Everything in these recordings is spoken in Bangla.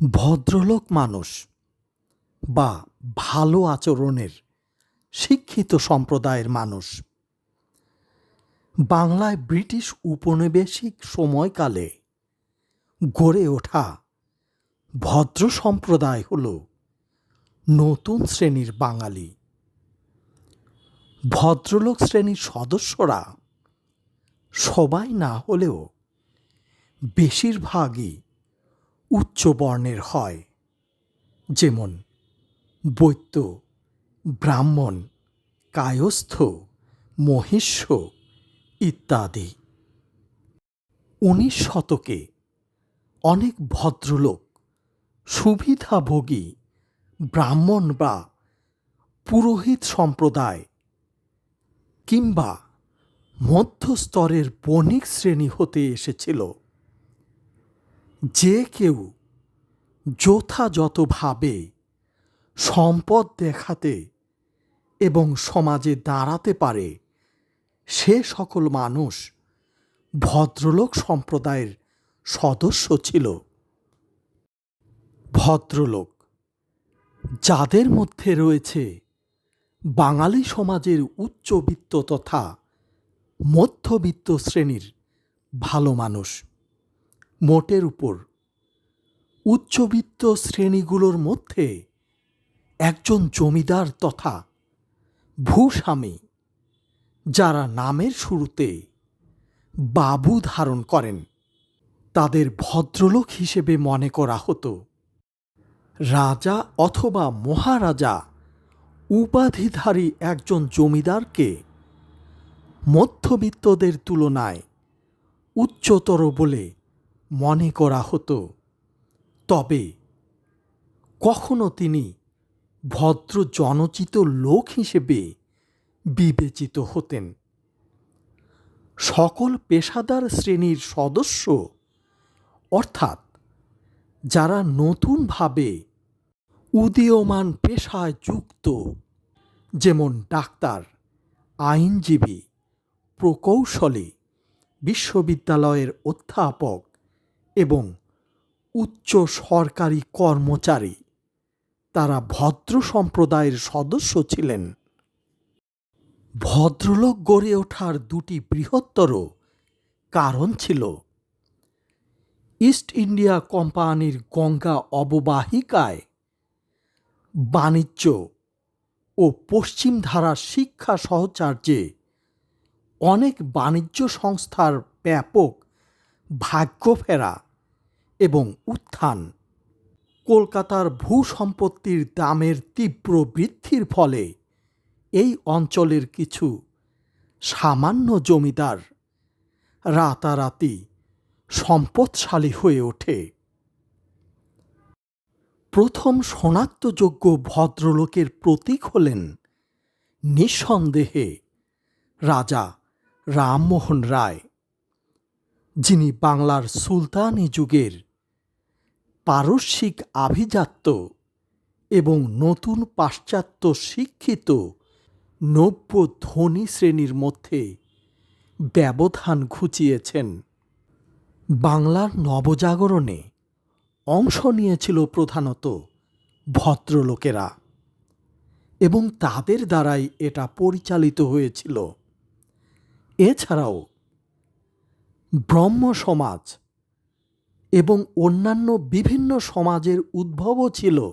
ভদ্রলোক মানুষ বা ভালো আচরণের শিক্ষিত সম্প্রদায়ের মানুষ। বাংলায় ব্রিটিশ উপনিবেশিক সময়কালে গড়ে ওঠা ভদ্র সম্প্রদায় হল নতুন শ্রেণির বাঙালি। ভদ্রলোক শ্রেণির সদস্যরা সবাই না হলেও বেশিরভাগই উচ্চ বর্ণের হয়, যেমন বৈত্য, ব্রাহ্মণ, কায়স্থ মহিষ্য ইত্যাদি। উনিশ শতকে অনেক ভদ্রলোক সুবিধাভোগী ব্রাহ্মণ বা পুরোহিত সম্প্রদায় কিংবা মধ্যস্তরের বণিক শ্রেণি হতে এসেছিল। যে কেউ যথাযথভাবে সম্পদ দেখাতে এবং সমাজে দাঁড়াতে পারে, সে সকল মানুষ ভদ্রলোক সম্প্রদায়ের সদস্য ছিল। ভদ্রলোক, যাদের মধ্যে রয়েছে বাঙালি সমাজের উচ্চবিত্ত তথা মধ্যবিত্ত শ্রেণির ভালো মানুষ। মোটের উপর। উচ্চবিত্ত শ্রেণীগুলোর মধ্যে একজন জমিদার তথা ভূস্বামী, যারা নামের শুরুতে বাবু ধারণ করেন, তাদের ভদ্রলোক হিসেবে মনে করা হতো, রাজা অথবা মহারাজা উপাধিধারী একজন জমিদারকে মধ্যবিত্তদের তুলনায় উচ্চতর বলে মনে করা হতো। তবে কখনো তিনি ভদ্র জনচিত লোক হিসেবে বিবেচিত হতেন। সকল পেশাদার শ্রেণির সদস্য, অর্থাৎ যারা নতুনভাবে উদীয়মান পেশায় যুক্ত, যেমন ডাক্তার, আইনজীবী, প্রকৌশলী, বিশ্ববিদ্যালয়ের অধ্যাপক এবং উচ্চ সরকারি কর্মচারী। তারা ভদ্র সম্প্রদায়ের সদস্য ছিলেন। ভদ্রলোক গড়ে ওঠার দুটি বৃহত্তর কারণ ছিল, ইস্ট ইন্ডিয়া কোম্পানির গঙ্গা অববাহিকায় বাণিজ্য ও পশ্চিম ধারার শিক্ষা সহচার্যে অনেক বাণিজ্য সংস্থার ব্যাপক ভাগ্য ফেরা এবং উত্থান। কলকাতার ভূ সম্পত্তির দামের তীব্র বৃদ্ধির ফলে এই অঞ্চলের কিছু সামান্য জমিদার রাতারাতি সম্পদশালী হয়ে ওঠে। প্রথম শনাক্তযোগ্য ভদ্রলোকের প্রতীক হলেন নিঃসন্দেহে রাজা রামমোহন রায়। যিনি বাংলার সুলতানি যুগের পারস্যিক আভিজাত্য এবং নতুন পাশ্চাত্য শিক্ষিত নব্য ধনী শ্রেণির মধ্যে ব্যবধান ঘুচিয়েছেন। বাংলার নবজাগরণে অংশ নিয়েছিল প্রধানত ভদ্রলোকেরা এবং তাদের দ্বারাই এটা পরিচালিত হয়েছিল। এছাড়াও ব্রহ্ম সমাজ এবং অন্যান্য বিভিন্ন সমাজের উদ্ভবও ছিল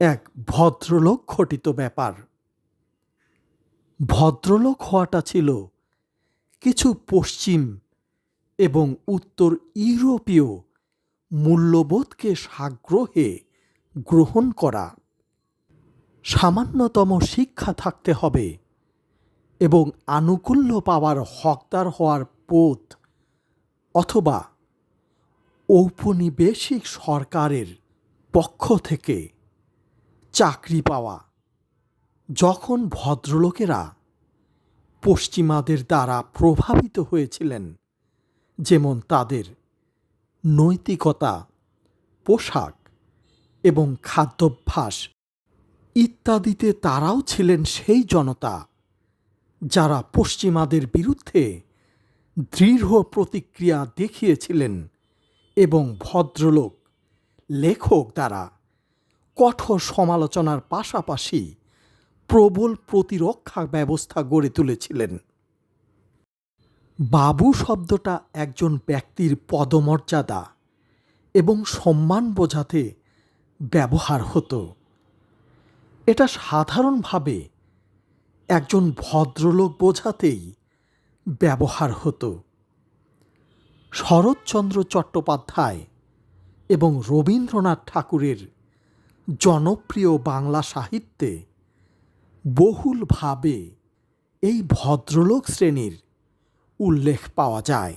এক ভদ্রলোক ঘটিত ব্যাপার। ভদ্রলোক হওয়াটা ছিল কিছু পশ্চিম এবং উত্তর ইউরোপীয় মূল্যবোধকে সাগ্রহে গ্রহণ করা। সামান্যতম শিক্ষা থাকতে হবে এবং আনুকূল্য পাওয়ার হকদার হওয়ার পথ অথবা ঔপনিবেশিক সরকারের পক্ষ থেকে চাকরি পাওয়া। যখন ভদ্রলোকেরা পশ্চিমাদের দ্বারা প্রভাবিত হয়েছিলেন, যেমন তাদের নৈতিকতা, পোশাক এবং খাদ্যাভ্যাস ইত্যাদিতে তারাও ছিলেন সেই জনতা যারা পশ্চিমাদের বিরুদ্ধে দৃঢ় প্রতিক্রিয়া দেখিয়েছিলেন এবং ভদ্রলোক, লেখক দ্বারা কঠোর সমালোচনার পাশাপাশি প্রবল প্রতিরক্ষা ব্যবস্থা গড়ে তুলেছিলেন। বাবু শব্দটা একজন ব্যক্তির পদমর্যাদা এবং সম্মান বোঝাতে ব্যবহার হতো। এটা সাধারণভাবে একজন ভদ্রলোক বোঝাতেই ব্যবহার হতো। শরৎচন্দ্র চট্টোপাধ্যায় এবং রবীন্দ্রনাথ ঠাকুরের জনপ্রিয় বাংলা সাহিত্যে বহুলভাবে এই ভদ্রলোক শ্রেণির উল্লেখ পাওয়া যায়।